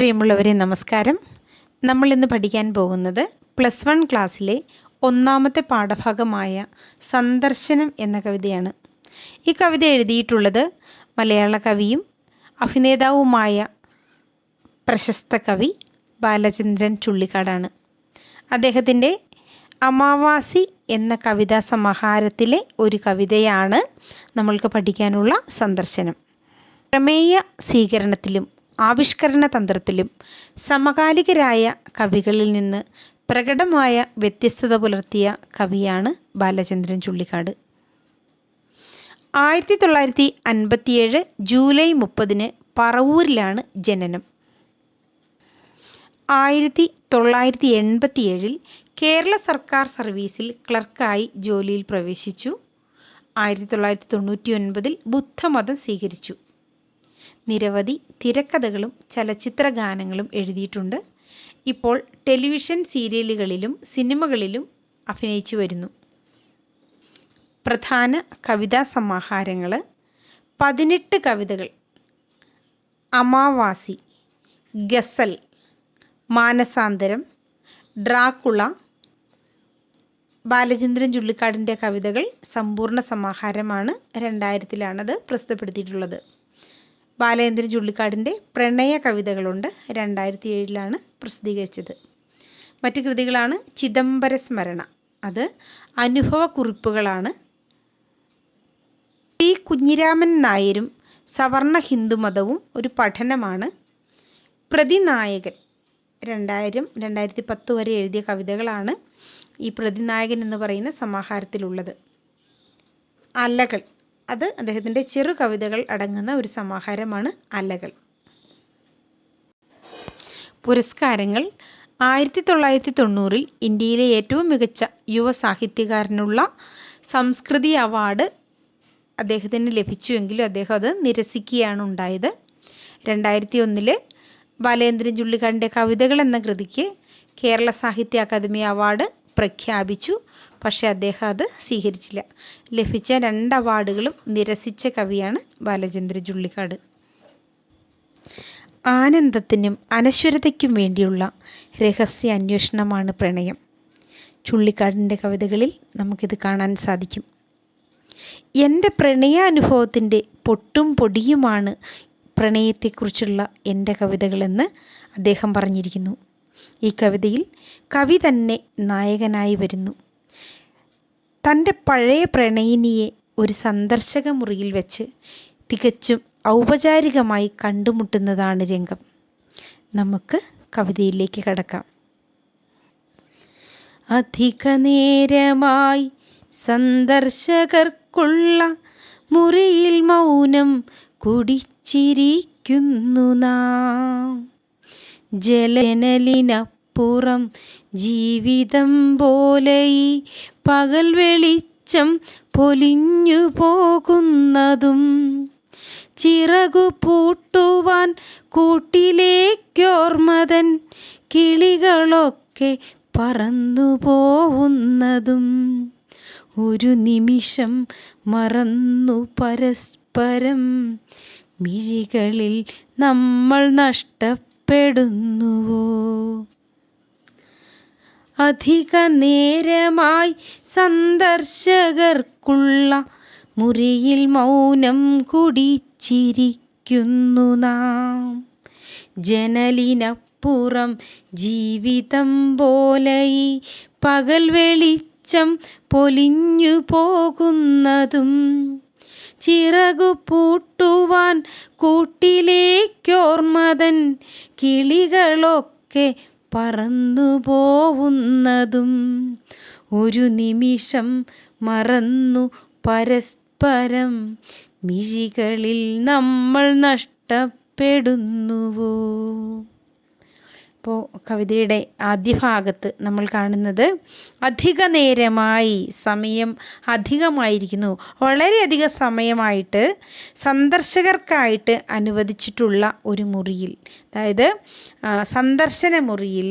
പ്രിയമുള്ളവരെ നമസ്കാരം. നമ്മൾ ഇന്ന് പഠിക്കാൻ പോകുന്നത് പ്ലസ് വൺ ക്ലാസ്സിലെ ഒന്നാമത്തെ പാഠഭാഗമായ സന്ദർശനം എന്ന കവിതയാണ്. ഈ കവിത എഴുതിയിട്ടുള്ളത് മലയാള കവിയും അഭിനേതാവുമായ പ്രശസ്ത കവി ബാലചന്ദ്രൻ ചുള്ളിക്കാടാണ്. അദ്ദേഹത്തിന്റെ അമാവാസി എന്ന കവിതാ സമാഹാരത്തിലെ ഒരു കവിതയാണ് നമ്മൾക്ക് പഠിക്കാനുള്ള സന്ദർശനം. പ്രമേയ സ്വീകരണത്തിലും ആവിഷ്കരണ തന്ത്രത്തിലും സമകാലികരായ കവികളിൽ നിന്ന് പ്രകടമായ വ്യത്യസ്തത പുലർത്തിയ കവിയാണ് ബാലചന്ദ്രൻ ചുള്ളിക്കാട്. ആയിരത്തി തൊള്ളായിരത്തി അൻപത്തിയേഴ് ജൂലൈ മുപ്പതിന് പറവൂരിലാണ് ജനനം. ആയിരത്തി തൊള്ളായിരത്തി എൺപത്തിയേഴിൽ കേരള സർക്കാർ സർവീസിൽ ക്ലർക്കായി ജോലിയിൽ പ്രവേശിച്ചു. ആയിരത്തി തൊള്ളായിരത്തി തൊണ്ണൂറ്റി ഒൻപതിൽ ബുദ്ധമതം സ്വീകരിച്ചു. നിരവധി തിരക്കഥകളും ചലച്ചിത്ര ഗാനങ്ങളും എഴുതിയിട്ടുണ്ട്. ഇപ്പോൾ ടെലിവിഷൻ സീരിയലുകളിലും സിനിമകളിലും അഭിനയിച്ചു വരുന്നു. പ്രധാന കവിതാ സമാഹാരങ്ങൾ പതിനെട്ട് കവിതകൾ. അമാവാസി ഗസൽ മാനസാന്തരം ഡ്രാക്കുള ബാലചന്ദ്രൻ ചുള്ളിക്കാടിന്റെ കവിതകൾ സമ്പൂർണ സമാഹാരമാണ് രണ്ടായിരത്തിലാണത് പ്രസിദ്ധപ്പെടുത്തിയിട്ടുള്ളത്. ബാലേന്ദ്രൻ ചുള്ളിക്കാടിന്റെ പ്രണയ കവിതകളുണ്ട്. രണ്ടായിരത്തി ഏഴിലാണ് പ്രസിദ്ധീകരിച്ചത്. മറ്റ് കൃതികളാണ് ചിദംബര സ്മരണ. അത് അനുഭവക്കുറിപ്പുകളാണ് പി കുഞ്ഞിരാമൻ നായരും സവർണ ഹിന്ദുമതവും ഒരു പഠനമാണ്. പ്രതിനായകൻ. രണ്ടായിരം രണ്ടായിരത്തി പത്ത് വരെ എഴുതിയ കവിതകളാണ് ഈ പ്രതിനായകൻ എന്ന് പറയുന്ന സമാഹാരത്തിലുള്ളത്. അലകൾ. അത് അദ്ദേഹത്തിന്റെ ചെറു കവിതകൾ അടങ്ങുന്ന ഒരു സമാഹാരമാണ് അലകൾ. പുരസ്കാരങ്ങൾ ആയിരത്തി തൊള്ളായിരത്തി തൊണ്ണൂറിൽ ഇന്ത്യയിലെ ഏറ്റവും മികച്ച യുവ സാഹിത്യകാരനുള്ള സംസ്കൃതി അവാർഡ് അദ്ദേഹത്തിന് ലഭിച്ചുവെങ്കിലും അദ്ദേഹം അത് നിരസിക്കുകയാണ് ഉണ്ടായത്. രണ്ടായിരത്തി ഒന്നിൽ ബാലേന്ദ്രൻ ചുള്ളിക്കാടിന്റെ കവിതകൾ എന്ന കൃതിക്ക് കേരള സാഹിത്യ അക്കാദമി അവാർഡ് പ്രഖ്യാപിച്ചു. പക്ഷേ അദ്ദേഹം അത് സ്വീകരിച്ചില്ല. ലഭിച്ച രണ്ട് അവാർഡുകളും നിരസിച്ച കവിയാണ് ബാലചന്ദ്ര ചുള്ളിക്കാട്. ആനന്ദത്തിനും അനശ്വരതയ്ക്കും വേണ്ടിയുള്ള രഹസ്യ അന്വേഷണമാണ് പ്രണയം. ചുള്ളിക്കാടിന്റെ കവിതകളിൽ നമുക്കിത് കാണാൻ സാധിക്കും. എന്റെ പ്രണയാനുഭവത്തിന്റെ പൊട്ടും പൊടിയുമാണ് പ്രണയത്തെക്കുറിച്ചുള്ള എന്റെ കവിതകളെന്ന് അദ്ദേഹം പറഞ്ഞിരിക്കുന്നു. ഈ കവിതയിൽ കവി തന്നെ നായകനായി വരുന്നു. തന്റെ പഴയ പ്രണയിനിയെ ഒരു സന്ദർശക മുറിയിൽ വെച്ച് തികച്ചും ഔപചാരികമായി കണ്ടുമുട്ടുന്നതാണ് രംഗം. നമുക്ക് കവിതയിലേക്ക് കടക്കാം. അധിക നേരമായി സന്ദർശകർക്കുള്ള മുറിയിൽ മൗനം കുടിച്ചിരിക്കുന്നു നാം. ജലനലിനപ്പുറം ജീവിതം പോലെ പകൽ വെളിച്ചം പൊലിഞ്ഞു പോകുന്നതും ചിറകു പൂട്ടുവാൻ കൂട്ടിലേക്കോർമതൻ കിളികളൊക്കെ പറന്നു പോവുന്നതും ഒരു നിമിഷം മറന്നു പരസ്പരം മിഴികളിൽ നമ്മൾ നഷ്ടപ്പെടുന്നുവോ? അധിക നേരമായി സന്ദർശകർക്കുള്ള മുറിയിൽ മൗനം കുടിച്ചിരിക്കുന്നു നാം. ജനലിനപ്പുറം ജീവിതം പോലെ പകൽ വെളിച്ചം പൊലിഞ്ഞു പോകുന്നതും ചിറകു പൂട്ടുവാൻ കൂട്ടിലേക്കോർമതൻ കിളികളൊക്കെ പറന്നു പോവുന്നതും ഒരു നിമിഷം മറന്നു പരസ്പരം. മിഴികളിൽ നമ്മൾ നഷ്ടപ്പെടുന്നുവോ? ഇപ്പോൾ കവിതയുടെ ആദ്യ ഭാഗത്ത് നമ്മൾ കാണുന്നത് അധിക നേരമായി സമയം അധികമായിരിക്കുന്നു. വളരെയധികം സമയമായിട്ട് സന്ദർശകർക്കായിട്ട് അനുവദിച്ചിട്ടുള്ള ഒരു മുറിയിൽ അതായത് സന്ദർശന മുറിയിൽ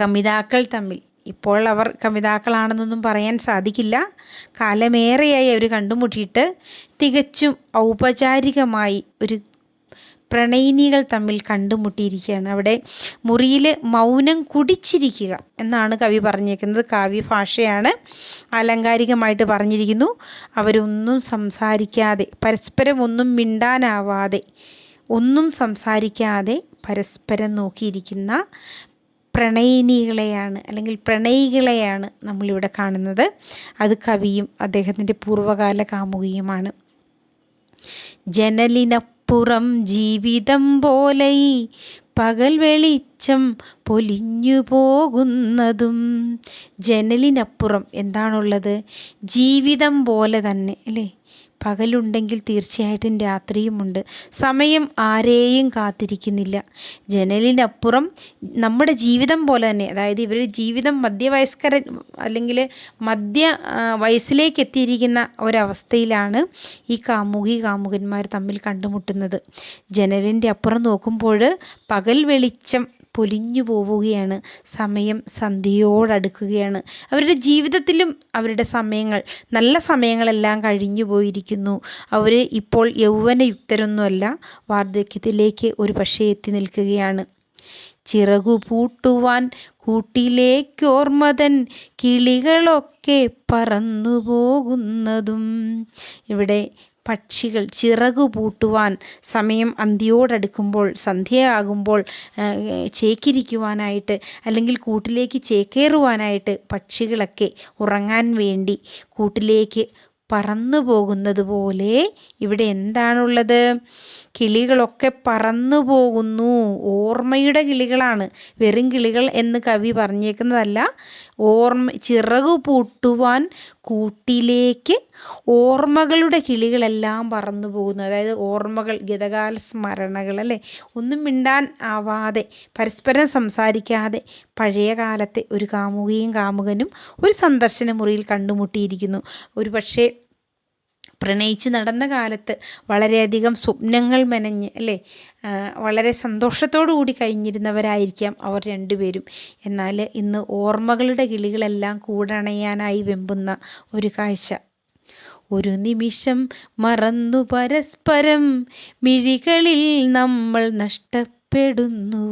കമിതാക്കൾ തമ്മിൽ. ഇപ്പോൾ അവർ കവിതാക്കളാണെന്നൊന്നും പറയാൻ സാധിക്കില്ല. കാലമേറെയായി അവർ കണ്ടുമുട്ടിയിട്ട് തികച്ചും ഔപചാരികമായി ഒരു പ്രണയിനികൾ തമ്മിൽ കണ്ടുമുട്ടിയിരിക്കുകയാണ്. അവിടെ മുറിയിൽ മൗനം കുടിച്ചിരിക്കുക എന്നാണ് കവി പറഞ്ഞിരിക്കുന്നത് കാവ്യ ഭാഷയാണ് ആലങ്കാരികമായിട്ട് പറഞ്ഞിരിക്കുന്നു. അവരൊന്നും സംസാരിക്കാതെ പരസ്പരം ഒന്നും മിണ്ടാനാവാതെ ഒന്നും സംസാരിക്കാതെ പരസ്പരം നോക്കിയിരിക്കുന്ന പ്രണയിനികളെയാണ് അല്ലെങ്കിൽ പ്രണയികളെയാണ് നമ്മളിവിടെ കാണുന്നത്. അത് കവിയും അദ്ദേഹത്തിന്റെ പൂർവകാല കാമുകിയുമാണ്. ജനലിനപ്പുറം ജീവിതം പോലെ പകൽ വെളിച്ചം പൊലിഞ്ഞു പോകുന്നതും ജനലിനപ്പുറം എന്താണുള്ളത്? ജീവിതം പോലെ തന്നെ അല്ലേ? പകലുണ്ടെങ്കിൽ തീർച്ചയായിട്ടും രാത്രിയുമുണ്ട്. സമയം ആരെയും കാത്തിരിക്കുന്നില്ല. ജനലിനപ്പുറം നമ്മുടെ ജീവിതം പോലെ തന്നെ അതായത് ഇവരുടെ ജീവിതം മധ്യവയസ്കര അല്ലെങ്കിൽ മധ്യ വയസ്സിലേക്ക് എത്തിയിരിക്കുന്ന ഒരവസ്ഥയിലാണ് ഈ കാമുകി കാമുകന്മാർ തമ്മിൽ കണ്ടുമുട്ടുന്നത്. ജനലിന്റെ അപ്പുറം നോക്കുമ്പോൾ പകൽ വെളിച്ചം പൊലിഞ്ഞു പോവുകയാണ്. സമയം സന്ധ്യയോടടുക്കുകയാണ്. അവരുടെ ജീവിതത്തിലും അവരുടെ സമയങ്ങൾ നല്ല സമയങ്ങളെല്ലാം കഴിഞ്ഞു പോയിരിക്കുന്നു. അവർ ഇപ്പോൾ യൗവനയുക്തരൊന്നുമല്ല. വാർദ്ധക്യത്തിലേക്ക് ഒരു പക്ഷേ എത്തി നിൽക്കുകയാണ്. ചിറകു പൂട്ടുവാൻ കൂട്ടിലേക്കോർമ്മതൻ കിളികളൊക്കെ പറന്നു പോകുന്നതും ഇവിടെ പക്ഷികൾ ചിറകു പൂട്ടുവാൻ സമയം അന്തിയോടടുക്കുമ്പോൾ സന്ധ്യയാകുമ്പോൾ ചേക്കിരിക്കുവാനായിട്ട് അല്ലെങ്കിൽ കൂട്ടിലേക്ക് ചേക്കേറുവാനായിട്ട് പക്ഷികളൊക്കെ ഉറങ്ങാൻ വേണ്ടി കൂട്ടിലേക്ക് പറന്നു പോകുന്നത് പോലെ ഇവിടെ എന്താണുള്ളത്? കിളികളൊക്കെ പറന്നു പോകുന്നു. ഓർമ്മയുടെ കിളികളാണ്. വെറും കിളികൾ എന്ന് കവി പറഞ്ഞേക്കുന്നതല്ല. ഓർമ്മ ചിറകു പൂട്ടുവാൻ കൂട്ടിലേക്ക് ഓർമ്മകളുടെ കിളികളെല്ലാം പറന്നു പോകുന്നു. അതായത് ഓർമ്മകൾ ഗതകാല സ്മരണകൾ അല്ലേ? ഒന്നും മിണ്ടാൻ ആവാതെ പരസ്പരം സംസാരിക്കാതെ പഴയ കാലത്തെ ഒരു കാമുകിയും കാമുകനും ഒരു സന്ദർശന മുറിയിൽ കണ്ടുമുട്ടിയിരിക്കുന്നു. ഒരു പക്ഷേ പ്രണയിച്ച് നടന്ന കാലത്ത് വളരെയധികം സ്വപ്നങ്ങൾ മെനഞ്ഞ് അല്ലേ? വളരെ സന്തോഷത്തോടു കൂടി കഴിഞ്ഞിരുന്നവരായിരിക്കാം അവർ രണ്ടുപേരും. എന്നാൽ ഇന്ന് ഓർമ്മകളുടെ കിളികളെല്ലാം കൂടണയാനായി വെമ്പുന്ന ഒരു കാഴ്ച. ഒരു നിമിഷം മറന്നു പരസ്പരം മിഴികളിൽ നമ്മൾ നഷ്ടപ്പെടുന്നു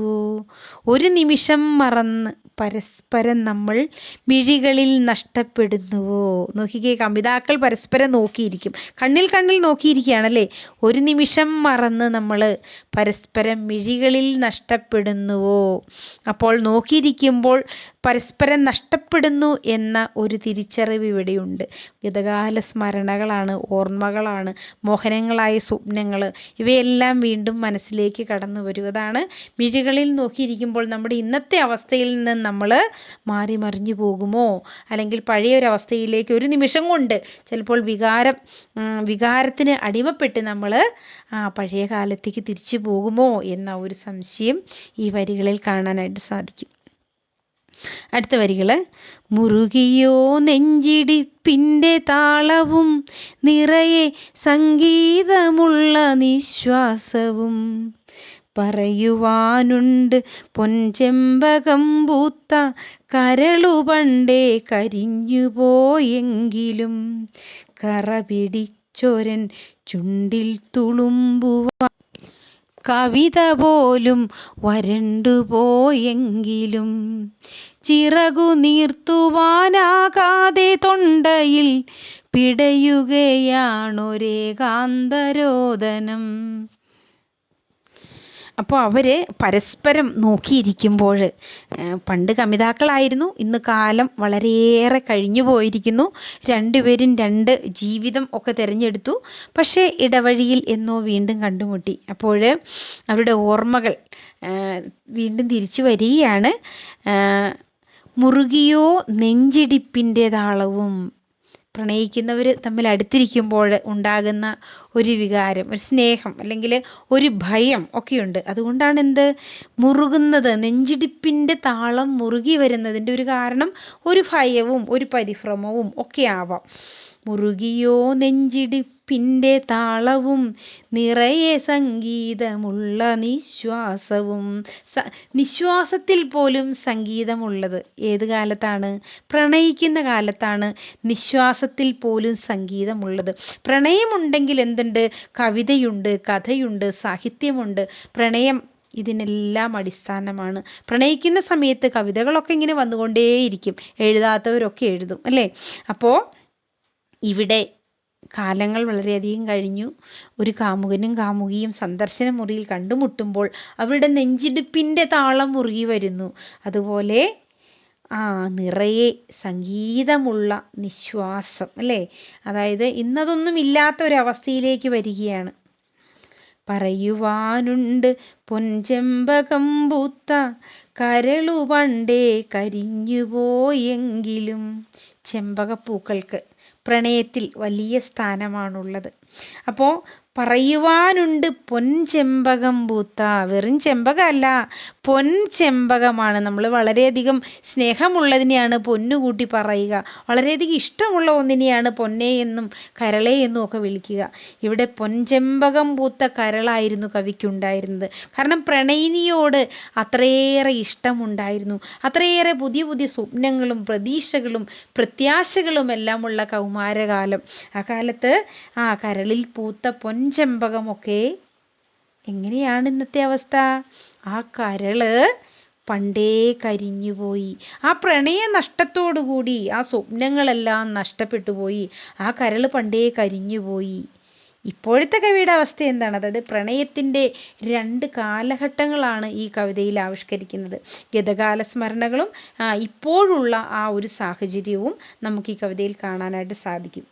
ഒരു നിമിഷം മറന്ന് പരസ്പരം നമ്മൾ മിഴികളിൽ നഷ്ടപ്പെടുന്നുവോ? നോക്കിക്കേ കവിതാക്കൾ പരസ്പരം നോക്കിയിരിക്കും. കണ്ണിൽ കണ്ണിൽ നോക്കിയിരിക്കുകയാണല്ലേ? ഒരു നിമിഷം മറന്ന് നമ്മൾ പരസ്പരം മിഴികളിൽ നഷ്ടപ്പെടുന്നുവോ? അപ്പോൾ നോക്കിയിരിക്കുമ്പോൾ പരസ്പരം നഷ്ടപ്പെടുന്നു എന്ന ഒരു തിരിച്ചറിവ് ഇവിടെയുണ്ട്. ഗതകാല സ്മരണകളാണ് ഓർമ്മകളാണ് മോഹനങ്ങളായ സ്വപ്നങ്ങൾ. ഇവയെല്ലാം വീണ്ടും മനസ്സിലേക്ക് കടന്നു വരും അതാണ് മിഴികളിൽ നോക്കിയിരിക്കുമ്പോൾ നമ്മുടെ ഇന്നത്തെ അവസ്ഥയിൽ നിന്ന് നമ്മൾ മാറി മറിഞ്ഞു പോകുമോ? അല്ലെങ്കിൽ പഴയൊരവസ്ഥയിലേക്ക് ഒരു നിമിഷം കൊണ്ട് ചിലപ്പോൾ വികാരം വികാരത്തിന് അടിമപ്പെട്ട് നമ്മൾ ആ പഴയ കാലത്തേക്ക് തിരിച്ചു പോകുമോ എന്ന ഒരു സംശയം ഈ വരികളിൽ കാണാനായിട്ട് സാധിക്കും. അടുത്ത വരികൾ മുറുകിയോ നെഞ്ചിടിപ്പിന്റെ താളവും നിറയെ സംഗീതമുള്ള നിശ്വാസവും പറയുവാനുണ്ട്. പൊൻചെമ്പകം പൂത്ത കരളു പണ്ടേ കരിഞ്ഞുപോയെങ്കിലും കറ പിടിച്ചൊരൻ ചുണ്ടിൽ തുളുമ്പുവാ കവിത പോലും വരണ്ടുപോയെങ്കിലും ചിറകു നീർത്തുവാനാകാതെ തൊണ്ടയിൽ പിടയുകയാണൊരേകാന്തരോദനം. അപ്പോൾ അവർ പരസ്പരം നോക്കിയിരിക്കുമ്പോൾ പണ്ട് കമിതാക്കളായിരുന്നു ഇന്ന് കാലം വളരെയേറെ കഴിഞ്ഞു പോയിരിക്കുന്നു. രണ്ടുപേരും രണ്ട് ജീവിതം ഒക്കെ തിരഞ്ഞെടുത്തു. പക്ഷേ ഇടവഴിയിൽ എന്നോ വീണ്ടും കണ്ടുമുട്ടി. അപ്പോൾ അവരുടെ ഓർമ്മകൾ വീണ്ടും തിരിച്ചു വരികയാണ്. മുറുകിയോ നെഞ്ചിടിപ്പിന്റെ താളവും പ്രണയിക്കുന്നവർ തമ്മിൽ അടുത്തിരിക്കുമ്പോൾ ഉണ്ടാകുന്ന ഒരു വികാരം ഒരു സ്നേഹം അല്ലെങ്കിൽ ഒരു ഭയം ഒക്കെയുണ്ട്. അതുകൊണ്ടാണ് എന്ത് മുറുകുന്നത് നെഞ്ചിടിപ്പിന്റെ താളം മുറുകി വരുന്നതിന്റെ ഒരു കാരണം ഒരു ഭയവും ഒരു പരിഭ്രമവും ഒക്കെ ആവാം. മുറുകിയോ നെഞ്ചിടിപ്പ് നെഞ്ചിടിപ്പിന്റെ താളവും നിറയെ സംഗീതമുള്ള നിശ്വാസവും സ നിശ്വാസത്തിൽ പോലും സംഗീതമുള്ളത് ഏത് കാലത്താണ്? പ്രണയിക്കുന്ന കാലത്താണ് നിശ്വാസത്തിൽ പോലും സംഗീതമുള്ളത്. പ്രണയമുണ്ടെങ്കിൽ എന്തുണ്ട്? കവിതയുണ്ട് കഥയുണ്ട് സാഹിത്യമുണ്ട്. പ്രണയം ഇതിനെല്ലാം അടിസ്ഥാനമാണ്. പ്രണയിക്കുന്ന സമയത്ത് കവിതകളൊക്കെ ഇങ്ങനെ വന്നുകൊണ്ടേയിരിക്കും. എഴുതാത്തവരൊക്കെ എഴുതും അല്ലേ? അപ്പോൾ ഇവിടെ കാലങ്ങൾ വളരെയധികം കഴിഞ്ഞു. ഒരു കാമുകനും കാമുകിയും സന്ദർശന മുറിയിൽ കണ്ടുമുട്ടുമ്പോൾ അവരുടെ നെഞ്ചിടിപ്പിന്റെ താളം മുറുകി വരുന്നു. അതുപോലെ ആ നിറയെ സംഗീതമുള്ള നിശ്വാസം അല്ലേ? അതായത് ഇന്നതൊന്നും ഇല്ലാത്ത ഒരവസ്ഥയിലേക്ക് വരികയാണ്. പറയുവാനുണ്ട് പൊൻചെമ്പകം പൂത്ത കരളു പണ്ടേ കരിഞ്ഞുപോയെങ്കിലും. ചെമ്പകപ്പൂക്കൾക്ക് പ്രണയത്തിൽ വലിയ സ്ഥാനമാണുള്ളത്. അപ്പോൾ പറയുവാനുണ്ട് പൊൻ ചെമ്പകം പൂത്ത. വെറും ചെമ്പകമല്ല പൊൻ ചെമ്പകമാണ് നമ്മൾ വളരെയധികം സ്നേഹമുള്ളതിനെയാണ് പൊന്നു കൂട്ടി പറയുക. വളരെയധികം ഇഷ്ടമുള്ള ഒന്നിനെയാണ് പൊന്നേ എന്നും കരളേ എന്നും ഒക്കെ വിളിക്കുക. ഇവിടെ പൊൻചെമ്പകം പൂത്ത കരളായിരുന്നു കവിക്കുണ്ടായിരുന്നത് കാരണം പ്രണയിനിയോട് അത്രയേറെ ഇഷ്ടമുണ്ടായിരുന്നു. അത്രയേറെ പുതിയ പുതിയ സ്വപ്നങ്ങളും പ്രതീക്ഷകളും പ്രത്യാശകളും എല്ലാമുള്ള കൗമാരകാലം. ആ കാലത്ത് ആ കരളിൽ പൂത്ത പൊൻചെമ്പകമൊക്കെ എങ്ങനെയാണ് ഇന്നത്തെ അവസ്ഥ? ആ കരൾ പണ്ടേ കരിഞ്ഞുപോയി ആ പ്രണയ നഷ്ടത്തോടുകൂടി ആ സ്വപ്നങ്ങളെല്ലാം നഷ്ടപ്പെട്ടു പോയി. ആ കരൾ പണ്ടേ കരിഞ്ഞുപോയി ഇപ്പോഴത്തെ കവിയുടെ അവസ്ഥ എന്താണ്? അതായത് പ്രണയത്തിന്റെ രണ്ട് കാലഘട്ടങ്ങളാണ് ഈ കവിതയിൽ ആവിഷ്കരിക്കുന്നത്. ഗതകാല സ്മരണകളും ഇപ്പോഴുള്ള ആ ഒരു സാഹചര്യവും നമുക്ക് ഈ കവിതയിൽ കാണാനായിട്ട് സാധിക്കും.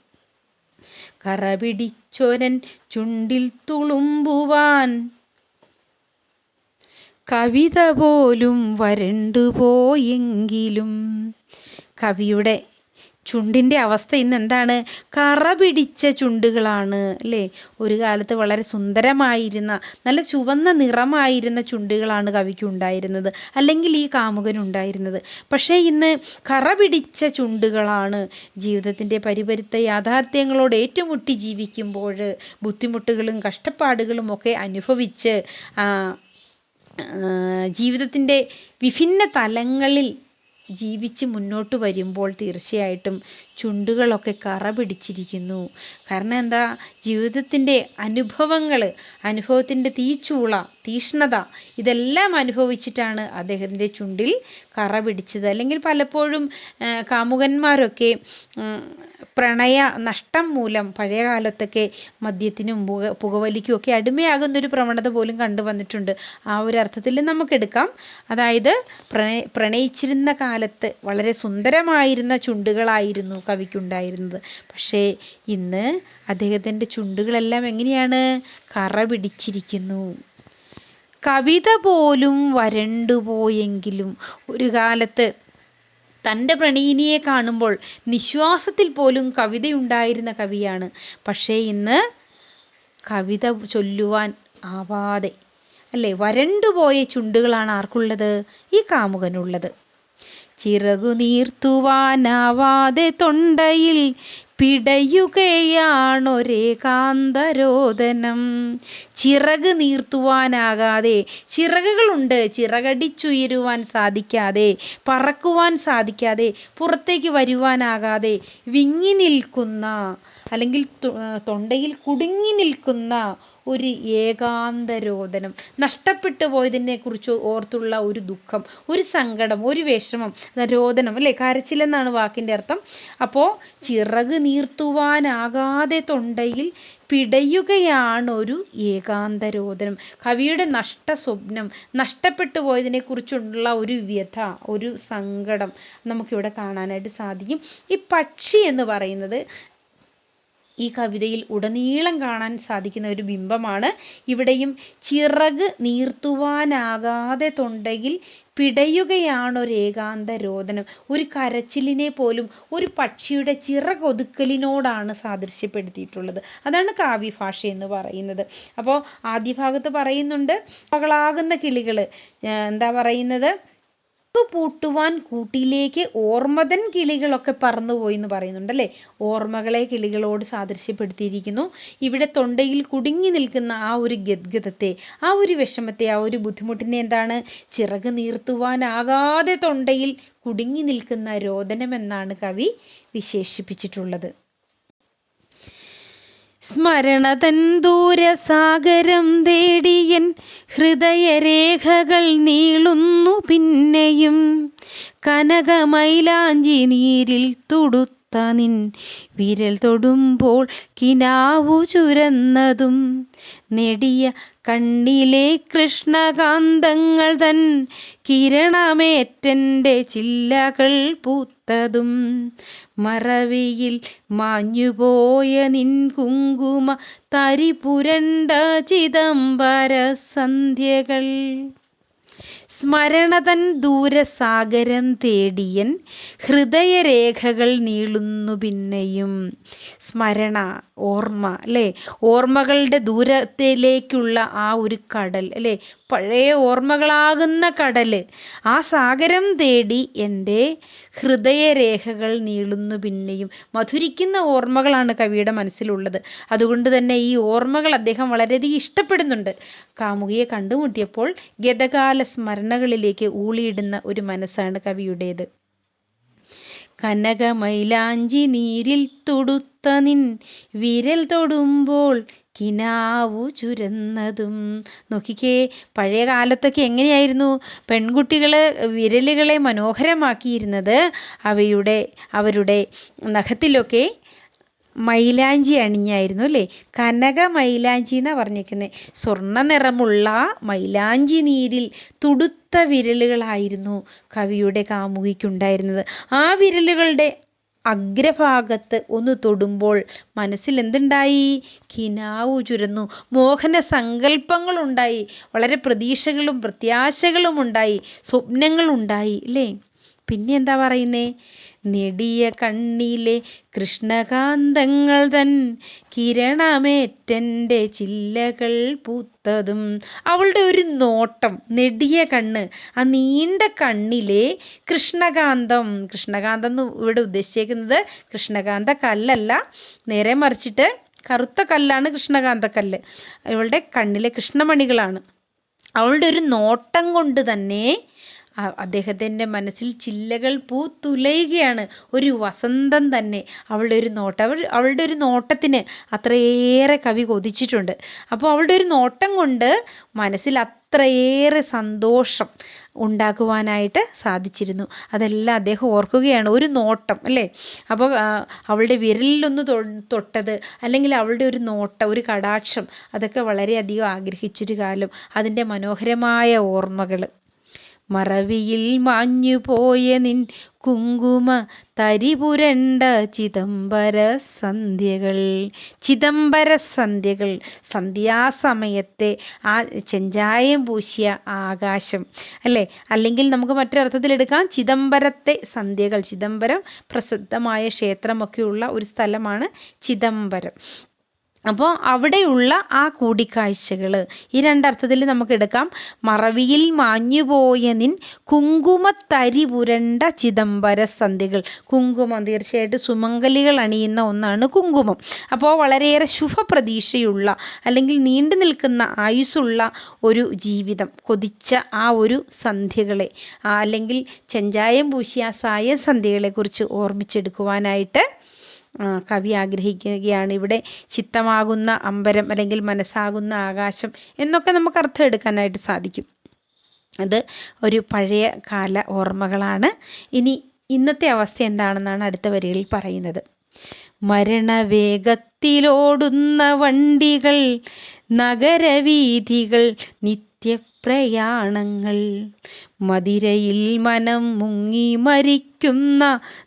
കറപിടിച്ചൊരൻ ചുണ്ടിൽ തുളുമ്പുവാൻ. കവിത പോലും വരണ്ടുപോയെങ്കിലും കവിയുടെ ചുണ്ടിന്റെ അവസ്ഥ ഇന്ന് എന്താണ്? കറ പിടിച്ച ചുണ്ടുകളാണ് അല്ലേ? ഒരു കാലത്ത് വളരെ സുന്ദരമായിരുന്ന നല്ല ചുവന്ന നിറമായിരുന്ന ചുണ്ടുകളാണ് കവിക്ക് ഉണ്ടായിരുന്നത് അല്ലെങ്കിൽ ഈ കാമുകനുണ്ടായിരുന്നത്. പക്ഷേ ഇന്ന് കറ പിടിച്ച ചുണ്ടുകളാണ് ജീവിതത്തിന്റെ പരിപരുത്ത യാഥാർത്ഥ്യങ്ങളോട് ഏറ്റുമുട്ടി ജീവിക്കുമ്പോൾ ബുദ്ധിമുട്ടുകളും കഷ്ടപ്പാടുകളും ഒക്കെ അനുഭവിച്ച് ജീവിതത്തിന്റെ വിഭിന്ന തലങ്ങളിൽ ജീവിച്ച് മുന്നോട്ട് വരുമ്പോൾ തീർച്ചയായിട്ടും ചുണ്ടുകളൊക്കെ കറ പിടിച്ചിരിക്കുന്നു. കാരണം എന്താ? ജീവിതത്തിന്റെ അനുഭവങ്ങൾ അനുഭവത്തിന്റെ തീച്ചൂള തീഷ്ണത. ഇതെല്ലാം അനുഭവിച്ചിട്ടാണ് അദ്ദേഹത്തിന്റെ ചുണ്ടിൽ കറ പിടിച്ചത്. അല്ലെങ്കിൽ പലപ്പോഴും കാമുകന്മാരൊക്കെ പ്രണയ നഷ്ടം മൂലം പഴയ കാലത്തൊക്കെ മദ്യത്തിനും പുക പുകവലിക്കും ഒക്കെ അടിമയാകുന്നൊരു പ്രവണത പോലും കണ്ടുവന്നിട്ടുണ്ട് ആ ഒരു അർത്ഥത്തിൽ നമുക്കെടുക്കാം അതായത് പ്രണയ പ്രണയിച്ചിരുന്ന കാലത്ത് വളരെ സുന്ദരമായിരുന്ന ചുണ്ടുകളായിരുന്നു കവിക്കുണ്ടായിരുന്നത്. പക്ഷേ ഇന്ന് അദ്ദേഹത്തിന്റെ ചുണ്ടുകളെല്ലാം എങ്ങനെയാണ്? കറ പിടിച്ചിരിക്കുന്നു. കവിത പോലും വരണ്ടുപോയെങ്കിലും ഒരു കാലത്ത് തന്റെ പ്രണയിനിയെ കാണുമ്പോൾ നിശ്വാസത്തിൽ പോലും കവിതയുണ്ടായിരുന്ന കവിയാണ്. പക്ഷേ ഇന്ന് കവിത ചൊല്ലുവാൻ ആവാതെ അല്ലേ? വരണ്ടുപോയ ചുണ്ടുകളാണ് ആർക്കുള്ളത്? ഈ കാമുകനുള്ളത്. ചിറകു നീർത്തുവാനാവാതെ തൊണ്ടയിൽ പിടയുകയാണൊരേകാന്തരോദനം ചിറക് നീർത്തുവാനാകാതെ ചിറകുകളുണ്ട് ചിറകടിച്ചുയരുവാൻ സാധിക്കാതെ പറക്കുവാൻ സാധിക്കാതെ പുറത്തേക്ക് വരുവാനാകാതെ വിങ്ങി നിൽക്കുന്ന അല്ലെങ്കിൽ തൊണ്ടയിൽ കുടുങ്ങി നിൽക്കുന്ന ഒരു ഏകാന്തരോദനം നഷ്ടപ്പെട്ടു പോയതിനെ കുറിച്ച് ഓർത്തുള്ള ഒരു ദുഃഖം ഒരു സങ്കടം ഒരു വിഷമം രോദനം അല്ലേ? കരച്ചിലെന്നാണ് വാക്കിന്റെ അർത്ഥം. അപ്പോൾ ചിറക് നീർത്തുവാനാകാതെ തൊണ്ടയിൽ പിടയുകയാണൊരു ഏകാന്തരോദനം. കവിയുടെ നഷ്ട സ്വപ്നം നഷ്ടപ്പെട്ടു പോയതിനെ കുറിച്ചുള്ള ഒരു വ്യഥ ഒരു സങ്കടം നമുക്കിവിടെ കാണാനായിട്ട് സാധിക്കും. ഈ പക്ഷി എന്ന് പറയുന്നത് ഈ കവിതയിൽ ഉടനീളം കാണാൻ സാധിക്കുന്ന ഒരു ബിംബമാണ്. ഇവിടെയും ചിറക് നീർത്തുവാനാകാതെ തൊണ്ടയിൽ പിടയുകയാണൊരേകാന്ത രോദനം. ഒരു കരച്ചിലിനെ പോലും ഒരു പക്ഷിയുടെ ചിറകൊതുക്കലിനോടാണ് സാദൃശ്യപ്പെടുത്തിയിട്ടുള്ളത്. അതാണ് കാവ്യഭാഷ എന്ന് പറയുന്നത്. അപ്പോൾ ആദ്യ ഭാഗത്ത് പറയുന്നുണ്ട് പകളാകുന്ന കിളികൾ എന്താ പറയുന്നത്? അടക്കു പൂട്ടുവാൻ കൂട്ടിലേക്ക് ഓർമ്മതൻ കിളികളൊക്കെ പറന്നുപോയി എന്ന് പറയുന്നുണ്ട് അല്ലേ ഓർമ്മകളെ കിളികളോട് സാദൃശ്യപ്പെടുത്തിയിരിക്കുന്നു. ഇവിടെ തൊണ്ടയിൽ കുടുങ്ങി നിൽക്കുന്ന ആ ഒരു ഗദ്ഗതത്തെ ആ ഒരു വിഷമത്തെ ആ ഒരു ബുദ്ധിമുട്ടിനെ എന്താണ്? ചിറക് നീർത്തുവാനാകാതെ തൊണ്ടയിൽ കുടുങ്ങി നിൽക്കുന്ന രോദനമെന്നാണ് കവി വിശേഷിപ്പിച്ചിട്ടുള്ളത്. സ്മരണതൻ ദൂരസാഗരം തേടിയൻ ഹൃദയരേഖകൾ നീളുന്നു പിന്നെയും. കനകമൈലാഞ്ചി നീരിൽ തുടുത്ത നിൻ വിരൽ തൊടുമ്പോൾ കിനാവു ചുരന്നതും. നെടിയ കണ്ണിലെ കൃഷ്ണകാന്തങ്ങൾ തൻ കിരണമേറ്റന്റെ ചില്ലകൾ പൂത്തതും. മറവിയിൽ മാഞ്ഞുപോയ നിൻ കുങ്കുമ തരിപുരണ്ട ചിദംബര സന്ധ്യകൾ. സ്മരണതൻ ദൂരസാഗരം തേടിയൻ ഹൃദയരേഖകൾ നീളുന്നു പിന്നെയും. സ്മരണ ഓർമ്മ അല്ലേ? ഓർമ്മകളുടെ ദൂരത്തിലേക്കുള്ള ആ ഒരു കടൽ അല്ലേ? പഴയ ഓർമ്മകളാകുന്ന കടൽ. ആ സാഗരം തേടി എന്റെ ഹൃദയരേഖകൾ നീളുന്നു പിന്നെയും. മധുരിക്കുന്ന ഓർമ്മകളാണ് കവിയുടെ മനസ്സിലുള്ളത്. അതുകൊണ്ട് തന്നെ ഈ ഓർമ്മകൾ അദ്ദേഹം വളരെയധികം ഇഷ്ടപ്പെടുന്നുണ്ട്. കാമുകിയെ കണ്ടുമുട്ടിയപ്പോൾ ഗതകാല സ്മരണകളിലേക്ക് ഊളിയിടുന്ന ഒരു മനസ്സാണ് കവിയുടേത്. കനകമൈലാഞ്ചി നീരിൽ തൊടുത്ത നിൻ വിരൽ തൊടുമ്പോൾ കിനാവു ചുരന്നതും. നോക്കിക്കേ പഴയ കാലത്തൊക്കെ എങ്ങനെയായിരുന്നു? പെൺകുട്ടികൾ വിരലുകളെ മനോഹരമാക്കിയിരുന്നത് അവയുടെ അവരുടെ നഖത്തിലൊക്കെ മൈലാഞ്ചി അണിഞ്ഞായിരുന്നു അല്ലേ? കനക മൈലാഞ്ചി എന്നാണ് പറഞ്ഞിരിക്കുന്നത് സ്വർണ നിറമുള്ള മൈലാഞ്ചി നീരിൽ തുടുത്ത വിരലുകളായിരുന്നു കവിയുടെ കാമുകിക്കുണ്ടായിരുന്നത്. ആ വിരലുകളുടെ അഗ്രഭാഗത്ത് ഒന്ന് തൊടുമ്പോൾ മനസ്സിൽ എന്തുണ്ടായി? കിനാവു ചുരന്നു. മോഹന സങ്കല്പങ്ങളുണ്ടായി. വളരെ പ്രതീക്ഷകളും പ്രത്യാശകളും ഉണ്ടായി സ്വപ്നങ്ങളുണ്ടായി. അല്ലേ? പിന്നെ എന്താ പറയുന്നേ? നെടിയ കണ്ണിലെ കൃഷ്ണകാന്തങ്ങൾ തൻ കിരണമേറ്റന്റെ ചില്ലകൾ പൂത്തതും. അവളുടെ ഒരു നോട്ടം നെടിയ കണ്ണ് ആ നീണ്ട കണ്ണിലെ കൃഷ്ണകാന്തം. കൃഷ്ണകാന്തം എന്ന് ഇവിടെ ഉദ്ദേശിച്ചേക്കുന്നത് കൃഷ്ണകാന്ത കല്ലല്ല. നേരെ മറിച്ചിട്ട് കറുത്ത കല്ലാണ് കൃഷ്ണകാന്തക്കല്ല്. ഇവളുടെ കണ്ണിലെ കൃഷ്ണമണികളാണ്. അവളുടെ ഒരു നോട്ടം കൊണ്ട് തന്നെ അദ്ദേഹത്തിന്റെ മനസ്സിൽ ചില്ലകൾ പൂത്തുലയുകയാണ്. ഒരു വസന്തം തന്നെ അവളുടെ ഒരു നോട്ടം. അവൾ അവളുടെ ഒരു നോട്ടത്തിന് അത്രയേറെ കവി കൊതിച്ചിട്ടുണ്ട്. അപ്പോൾ അവളുടെ ഒരു നോട്ടം കൊണ്ട് മനസ്സിൽ അത്രയേറെ സന്തോഷം ഉണ്ടാക്കുവാനായിട്ട് സാധിച്ചിരുന്നു. അതെല്ലാം അദ്ദേഹം ഓർക്കുകയാണ്. ഒരു നോട്ടം അല്ലേ? അപ്പോൾ അവളുടെ വിരലിലൊന്ന് തൊട്ടത് അല്ലെങ്കിൽ അവളുടെ ഒരു നോട്ടം ഒരു കടാക്ഷം അതൊക്കെ വളരെയധികം ആഗ്രഹിച്ചൊരു കാലം. അതിന്റെ മനോഹരമായ ഓർമ്മകൾ. മറവിയിൽ മാഞ്ഞുപോയ നിൻ കുങ്കുമ തരിപുരണ്ട ചിദംബര സന്ധ്യകൾ. ചിദംബര സന്ധ്യകൾ. സന്ധ്യാസമയത്തെ ആ ചെഞ്ചായം പൂശിയ ആകാശം. അല്ലേ? അല്ലെങ്കിൽ നമുക്ക് മറ്റൊരർത്ഥത്തിലെടുക്കാം ചിദംബരത്തെ സന്ധ്യകൾ. ചിദംബരം പ്രസിദ്ധമായ ക്ഷേത്രമൊക്കെയുള്ള ഒരു സ്ഥലമാണ് ചിദംബരം. അപ്പോൾ അവിടെയുള്ള ആ കൂടിക്കാഴ്ചകൾ. ഈ രണ്ടർത്ഥത്തിൽ നമുക്ക് എടുക്കാം. മറവിയിൽ മാഞ്ഞുപോയ നിൻ കുങ്കുമത്തരി പുരണ്ട ചിദംബര സന്ധികൾ കുങ്കുമം തീർച്ചയായിട്ടും സുമംഗലികൾ അണിയുന്ന ഒന്നാണ് കുങ്കുമം. അപ്പോൾ വളരെയേറെ ശുഭപ്രതീക്ഷയുള്ള അല്ലെങ്കിൽ നീണ്ടു നിൽക്കുന്ന ആയുസ്സുള്ള ഒരു ജീവിതം കൊതിച്ച ആ ഒരു സന്ധ്യകളെ അല്ലെങ്കിൽ ചെഞ്ചായം പൂശിയ സായ സന്ധ്യകളെക്കുറിച്ച് ഓർമ്മിച്ചെടുക്കുവാനായിട്ട് കവി ആഗ്രഹിക്കുകയാണ്. ഇവിടെ ചിത്തമാകുന്ന അമ്പരം അല്ലെങ്കിൽ മനസ്സാകുന്ന ആകാശം എന്നൊക്കെ നമുക്ക് അർത്ഥം എടുക്കാനായിട്ട് സാധിക്കും. അത് ഒരു പഴയ കാല ഓർമ്മകളാണ്. ഇനി ഇന്നത്തെ അവസ്ഥ എന്താണെന്നാണ് അടുത്ത വരികളിൽ പറയുന്നത്. മരണവേഗത്തിലോടുന്ന വണ്ടികൾ നഗരവീഥികൾ നിത്യപ്രയാണങ്ങൾ മതിരയിൽ മനം മുങ്ങി മരിക്കുന്ന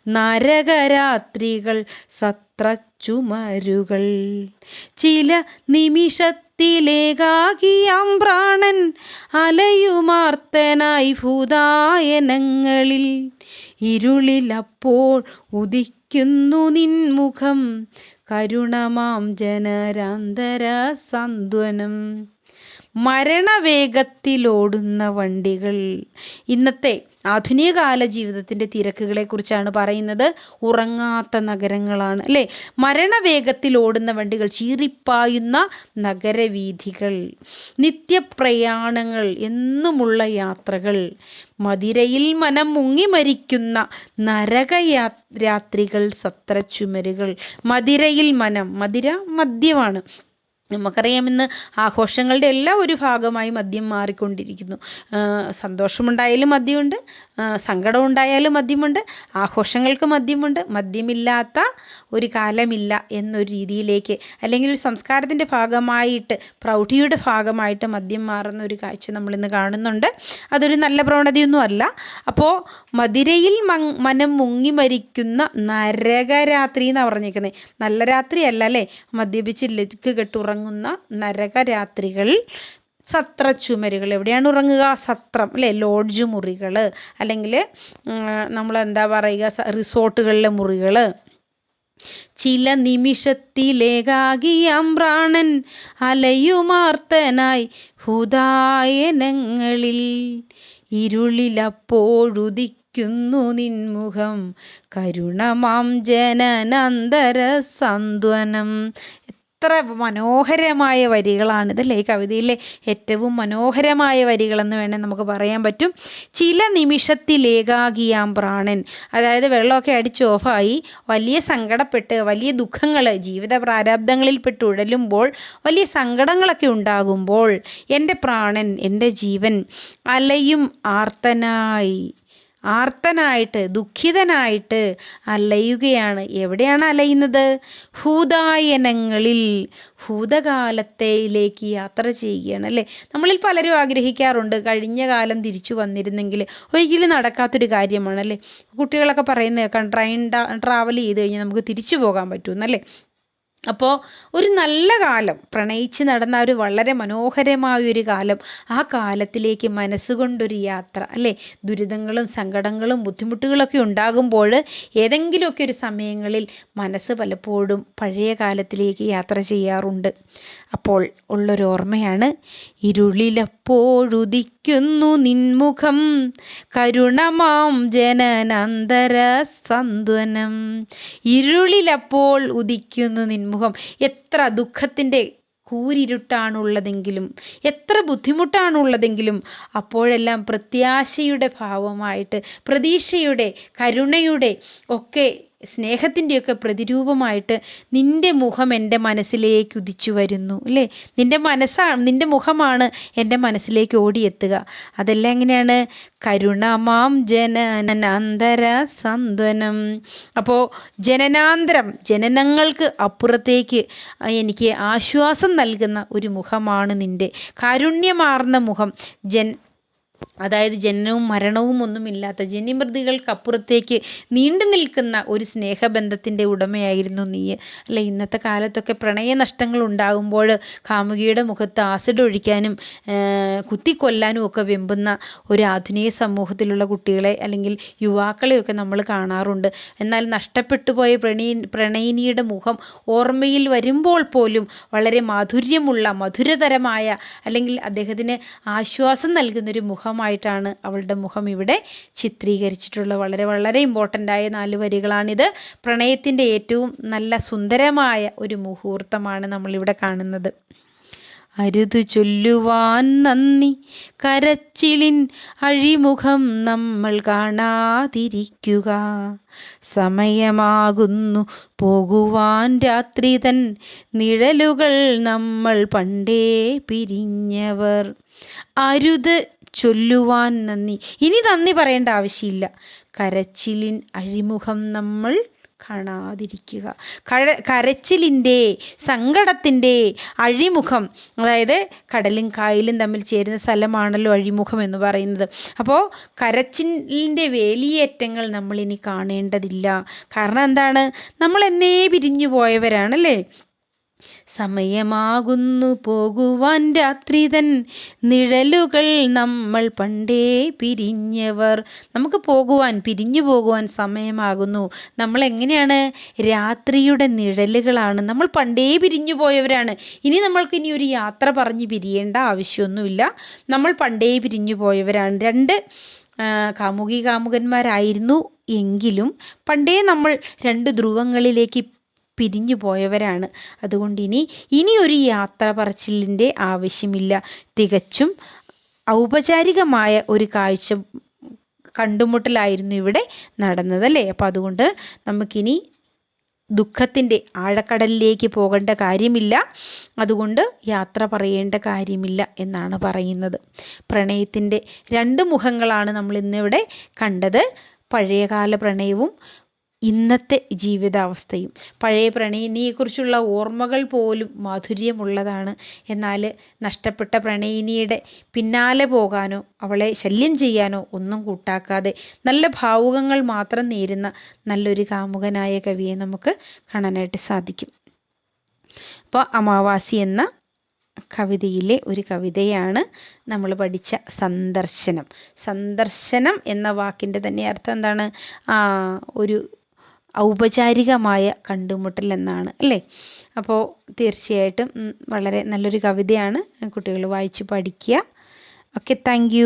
നരകരാത്രികൾ സത്രച്ചുമരുകൾ. ചില നിമിഷത്തിലേകാകിയാം പ്രാണൻ അലയുമാർത്തനായി ഭൂതായനങ്ങളിൽ. ഇരുളിലപ്പോൾ ഉദിക്കുന്നു നിൻമുഖം കരുണമാം ജനരാന്തര സാന്ത്വനം മരണവേഗത്തിലോടുന്ന വണ്ടികൾ. ഇന്നത്തെ ആധുനിക കാല ജീവിതത്തിന്റെ തിരക്കുകളെക്കുറിച്ചാണ് പറയുന്നത്. ഉറങ്ങാത്ത നഗരങ്ങളാണ് അല്ലേ? മരണവേഗത്തിൽ ഓടുന്ന വണ്ടികൾ ചീറിപ്പായുന്ന നഗരവീഥികൾ നിത്യപ്രയാണങ്ങൾ എന്നുമുള്ള യാത്രകൾ മതിരയിൽ മനം മുങ്ങി മരിക്കുന്ന നരകയാ രാത്രികൾ സത്രച്ചുമരുകൾ. മതിരയിൽ മനം മതിര മദ്യമാണ്. നമുക്കറിയാം ഇന്ന് ആഘോഷങ്ങളുടെ എല്ലാം ഒരു ഭാഗമായി മദ്യം മാറിക്കൊണ്ടിരിക്കുന്നു. സന്തോഷമുണ്ടായാലും മദ്യമുണ്ട് സങ്കടമുണ്ടായാലും മദ്യമുണ്ട് ആഘോഷങ്ങൾക്ക് മദ്യമുണ്ട്. മദ്യമില്ലാത്ത ഒരു കാലമില്ല എന്നൊരു രീതിയിലേക്ക് അല്ലെങ്കിൽ ഒരു സംസ്കാരത്തിന്റെ ഭാഗമായിട്ട് പ്രൗഢിയുടെ ഭാഗമായിട്ട് മദ്യം മാറുന്ന ഒരു കാഴ്ച നമ്മളിന്ന് കാണുന്നുണ്ട്. അതൊരു നല്ല പ്രവണതയൊന്നും അല്ല. അപ്പോൾ മതിരയിൽ മനം മുങ്ങി മരിക്കുന്ന നരകരാത്രി എന്നാണ് പറഞ്ഞിരിക്കുന്നത് നല്ല രാത്രിയല്ല അല്ലേ? മദ്യപിച്ച് ലക്ക് കെട്ടുറങ്ങുന്ന നരകരാത്രികൾ സത്ര ചുമരുകൾ എവിടെയാണ് ഉറങ്ങുക? സത്രം അല്ലേ? ലോഡ്ജ് മുറികൾ അല്ലെങ്കിൽ നമ്മൾ എന്താ പറയുക? റിസോർട്ടുകളിലെ മുറികൾ. ചില നിമിഷത്തിലേകാകിയാം പ്രാണൻ അലയുമാർത്തനായി ഹുദായനങ്ങളിൽ ഇരുളിലപ്പോഴുദിക്കുന്നു നിൻമുഖം. കരുണമാം ജനനന്തര സന്ത്വനം എത്ര മനോഹരമായ വരികളാണിതല്ലേ ഈ കവിതയിലെ ഏറ്റവും മനോഹരമായ വരികളെന്ന് വേണേൽ നമുക്ക് പറയാൻ പറ്റും. ചില നിമിഷത്തിലേകാകിയാം പ്രാണൻ. അതായത് വെള്ളമൊക്കെ അടിച്ച് ഓഫായി. വലിയ സങ്കടപ്പെട്ട് വലിയ ദുഃഖങ്ങൾ ജീവിത പ്രാരാബ്ദങ്ങളിൽപ്പെട്ട് ഉഴലുമ്പോൾ വലിയ സങ്കടങ്ങളൊക്കെ ഉണ്ടാകുമ്പോൾ എന്റെ പ്രാണൻ എന്റെ ജീവൻ അലയും ആർത്തനായി. ആർത്തനായിട്ട് ദുഃഖിതനായിട്ട് അലയുകയാണ്. എവിടെയാണ് അലയുന്നത്? ഭൂതായനങ്ങളിൽ ഭൂതകാലത്തേയിലേക്ക് യാത്ര ചെയ്യുകയാണ് അല്ലേ? നമ്മളിൽ പലരും ആഗ്രഹിക്കാറുണ്ട് കഴിഞ്ഞ കാലം തിരിച്ചു വന്നിരുന്നെങ്കിൽ ഒരിക്കലും നടക്കാത്തൊരു കാര്യമാണ് അല്ലേ? കുട്ടികളൊക്കെ പറയുന്നത് കേൾക്കാം ട്രെയിൻ ട്രാവൽ ചെയ്ത് കഴിഞ്ഞാൽ നമുക്ക് തിരിച്ചു പോകാൻ പറ്റുമെന്നല്ലേ അപ്പോൾ ഒരു നല്ല കാലം പ്രണയിച്ച് നടന്ന ഒരു വളരെ മനോഹരമായ ഒരു കാലം ആ കാലത്തിലേക്ക് മനസ്സുകൊണ്ടൊരു യാത്ര അല്ലേ? ദുരിതങ്ങളും സങ്കടങ്ങളും ബുദ്ധിമുട്ടുകളൊക്കെ ഉണ്ടാകുമ്പോൾ ഏതെങ്കിലുമൊക്കെ ഒരു സമയങ്ങളിൽ മനസ്സ് പലപ്പോഴും പഴയ കാലത്തിലേക്ക് യാത്ര ചെയ്യാറുണ്ട്. അപ്പോൾ ഉള്ളൊരു ഓർമ്മയാണ് ഇരുളിലപ്പോഴുദിക്കുന്നു നിൻമുഖം കരുണമാം ജനനന്തര സന്ത്വനം ഇരുളിലപ്പോൾ ഉദിക്കുന്നു നിൻമുഖം. എത്ര ദുഃഖത്തിന്റെ കൂരിരുട്ടാണുള്ളതെങ്കിലും എത്ര ബുദ്ധിമുട്ടാണുള്ളതെങ്കിലും അപ്പോഴെല്ലാം പ്രത്യാശയുടെ ഭാവമായിട്ട് പ്രതീക്ഷയുടെ കരുണയുടെ ഒക്കെ സ്നേഹത്തിന്റെയൊക്കെ പ്രതിരൂപമായിട്ട് നിന്റെ മുഖം എന്റെ മനസ്സിലേക്ക് ഉദിച്ചു വരുന്നു അല്ലേ നിന്റെ മനസ്സാണ് നിന്റെ മുഖമാണ് എന്റെ മനസ്സിലേക്ക് ഓടിയെത്തുക. അതെല്ലാം എങ്ങനെയാണ്? കരുണമാം ജനനാന്തര സന്ത്വനം അപ്പോൾ ജനനാന്തരം ജനനങ്ങൾക്ക് അപ്പുറത്തേക്ക് എനിക്ക് ആശ്വാസം നൽകുന്ന ഒരു മുഖമാണ് നിന്റെ. കാരുണ്യമാർന്ന മുഖം ജൻ അതായത് ജനനവും മരണവും ഒന്നുമില്ലാത്ത ജനിമൃതികൾക്കപ്പുറത്തേക്ക് നീണ്ടു നിൽക്കുന്ന ഒരു സ്നേഹബന്ധത്തിന്റെ ഉടമയായിരുന്നു നീ. അല്ലെ ഇന്നത്തെ കാലത്തൊക്കെ പ്രണയനഷ്ടങ്ങൾ ഉണ്ടാകുമ്പോൾ കാമുകിയുടെ മുഖത്ത് ആസിഡ് ഒഴിക്കാനും കുത്തിക്കൊല്ലാനും ഒക്കെ വെമ്പുന്ന ഒരു ആധുനിക സമൂഹത്തിലുള്ള കുട്ടികളെ അല്ലെങ്കിൽ യുവാക്കളെയൊക്കെ നമ്മൾ കാണാറുണ്ട്. എന്നാൽ നഷ്ടപ്പെട്ടു പോയ പ്രണയി പ്രണയിനിയുടെ മുഖം ഓർമ്മയിൽ വരുമ്പോൾ പോലും വളരെ മാധുര്യമുള്ള മധുരതരമായ അല്ലെങ്കിൽ അദ്ദേഹത്തിന് ആശ്വാസം നൽകുന്നൊരു മുഖമായിട്ടാണ് അവളുടെ മുഖം ഇവിടെ ചിത്രീകരിച്ചിട്ടുള്ളത്. വളരെ വളരെ ഇമ്പോർട്ടന്റ് ആയ നാല് വരികളാണിത്. പ്രണയത്തിന്റെ ഏറ്റവും നല്ല സുന്ദരമായ ഒരു മുഹൂർത്തമാണ് നമ്മളിവിടെ കാണുന്നത്. അരുതു ചൊല്ലുവാൻ നന്ദി. കരച്ചിലിൻ അഴിമുഖം നമ്മൾ കാണാതിരിക്കുക. സമയമാകുന്നു. പോകുവാൻ രാത്രി തൻ നിഴലുകൾ നമ്മൾ പണ്ടേ പിരിഞ്ഞവർ. അരുത് ചൊല്ലുവാൻ നന്ദി. ഇനി നന്ദി പറയേണ്ട ആവശ്യമില്ല. കരച്ചിലിൻ അഴിമുഖം നമ്മൾ കാണാതിരിക്കുക. കഴ കരച്ചിലിന്റെ സങ്കടത്തിന്റെ അഴിമുഖം അതായത് കടലും കായലും തമ്മിൽ ചേരുന്ന സ്ഥലമാണല്ലോ അഴിമുഖം എന്ന് പറയുന്നത്. അപ്പോൾ കരച്ചിലിന്റെ വേലിയേറ്റങ്ങൾ നമ്മളിനി കാണേണ്ടതില്ല. കാരണം എന്താണ്? നമ്മൾ എന്നേ പിരിഞ്ഞു പോയവരാണല്ലേ? സമയമാകുന്നു പോകുവാൻ രാത്രിതൻ. നിഴലുകൾ നമ്മൾ പണ്ടേ പിരിഞ്ഞവർ. നമുക്ക് പോകുവാൻ പിരിഞ്ഞു പോകുവാൻ സമയമാകുന്നു. നമ്മൾ എങ്ങനെയാണ്? രാത്രിയുടെ നിഴലുകളാണ്. നമ്മൾ പണ്ടേ പിരിഞ്ഞു പോയവരാണ്. ഇനി നമ്മൾക്ക് ഇനി ഒരു യാത്ര പറഞ്ഞ് പിരിയേണ്ട ആവശ്യമൊന്നുമില്ല. നമ്മൾ പണ്ടേ പിരിഞ്ഞു പോയവരാണ്. രണ്ട് കാമുകി കാമുകന്മാരായിരുന്നു. എങ്കിലും പണ്ടേ നമ്മൾ രണ്ട് ധ്രുവങ്ങളിലേക്ക് പിരിഞ്ഞു പോയവരാണ്. അതുകൊണ്ട് ഇനി ഇനിയൊരു യാത്ര പറച്ചിലിന്റെ ആവശ്യമില്ല. തികച്ചും ഔപചാരികമായ ഒരു കാഴ്ച കണ്ടുമുട്ടലായിരുന്നു ഇവിടെ നടന്നത് അല്ലേ അപ്പോൾ അതുകൊണ്ട് നമുക്കിനി ദുഃഖത്തിന്റെ ആഴക്കടലിലേക്ക് പോകേണ്ട കാര്യമില്ല. അതുകൊണ്ട് യാത്ര പറയേണ്ട കാര്യമില്ല എന്നാണ് പറയുന്നത്. പ്രണയത്തിന്റെ രണ്ട് മുഖങ്ങളാണ് നമ്മൾ ഇന്നിവിടെ കണ്ടത്. പഴയകാല പ്രണയവും ഇന്നത്തെ ജീവിതാവസ്ഥയും. പഴയ പ്രണയിനിയെക്കുറിച്ചുള്ള ഓർമ്മകൾ പോലും മാധുര്യമുള്ളതാണ്. എന്നാൽ നഷ്ടപ്പെട്ട പ്രണയിനിയുടെ പിന്നാലെ പോകാനോ അവളെ ശല്യം ചെയ്യാനോ ഒന്നും കൂട്ടാക്കാതെ നല്ല ഭാവുകങ്ങൾ മാത്രം നേരുന്ന നല്ലൊരു കാമുകനായ കവിയെ നമുക്ക് കാണാനായിട്ട് സാധിക്കും. അപ്പോൾ അമാവാസി എന്ന കവിതയിലെ ഒരു കവിതയാണ് നമ്മൾ പഠിച്ച സന്ദർശനം. സന്ദർശനം എന്ന വാക്കിന്റെ തന്നെ അർത്ഥം എന്താണ്? ഒരു ഔപചാരികമായ കണ്ടുമുട്ടൽ എന്നാണ് അല്ലേ? അപ്പോൾ തീർച്ചയായിട്ടും വളരെ നല്ലൊരു കവിതയാണ് കുട്ടികൾ വായിച്ച് പഠിക്കുക. Okay thank